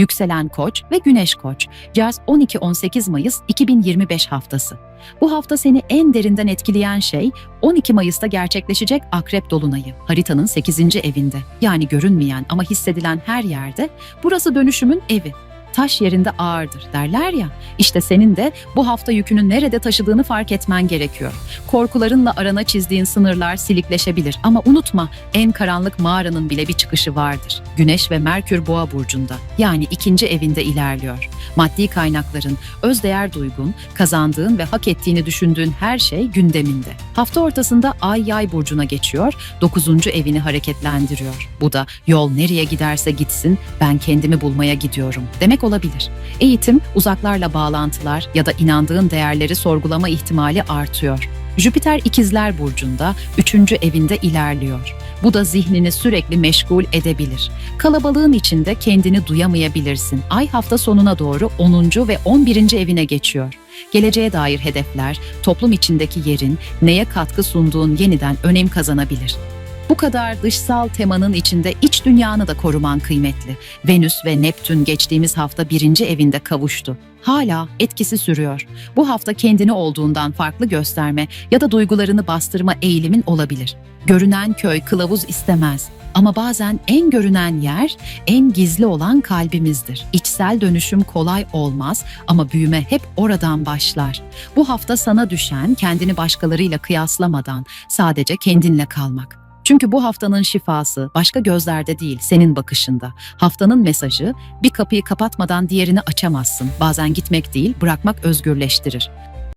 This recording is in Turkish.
Yükselen Koç ve Güneş Koç. Caz 12-18 Mayıs 2025 haftası. Bu hafta seni en derinden etkileyen şey 12 Mayıs'ta gerçekleşecek Akrep Dolunayı. Haritanın 8. evinde. Yani görünmeyen ama hissedilen her yerde burası dönüşümün evi. Taş yerinde ağırdır derler ya. İşte senin de bu hafta yükünü nerede taşıdığını fark etmen gerekiyor. Korkularınla arana çizdiğin sınırlar silikleşebilir ama unutma en karanlık mağaranın bile bir çıkışı vardır. Güneş ve Merkür Boğa burcunda yani ikinci evinde ilerliyor. Maddi kaynakların, özdeğer duygun, kazandığın ve hak ettiğini düşündüğün her şey gündeminde. Hafta ortasında Ay Yay burcuna geçiyor, 9. evini hareketlendiriyor. Bu da yol nereye giderse gitsin ben kendimi bulmaya gidiyorum demek olabilir. Eğitim, uzaklarla bağlantılar ya da inandığın değerleri sorgulama ihtimali artıyor. Jüpiter ikizler burcunda 3. evinde ilerliyor. Bu da zihnini sürekli meşgul edebilir. Kalabalığın içinde kendini duyamayabilirsin. Ay hafta sonuna doğru 10. ve 11. evine geçiyor. Geleceğe dair hedefler, toplum içindeki yerin, neye katkı sunduğun yeniden önem kazanabilir. Bu kadar dışsal temanın içinde iç dünyanı da koruman kıymetli. Venüs ve Neptün geçtiğimiz hafta birinci evinde kavuştu. Hala etkisi sürüyor. Bu hafta kendini olduğundan farklı gösterme ya da duygularını bastırma eğilimin olabilir. Görünen köy kılavuz istemez. Ama bazen en görünen yer, en gizli olan kalbimizdir. İçsel dönüşüm kolay olmaz ama büyüme hep oradan başlar. Bu hafta sana düşen kendini başkalarıyla kıyaslamadan sadece kendinle kalmak. Çünkü bu haftanın şifası başka gözlerde değil, senin bakışında. Haftanın mesajı bir kapıyı kapatmadan diğerini açamazsın. Bazen gitmek değil, bırakmak özgürleştirir.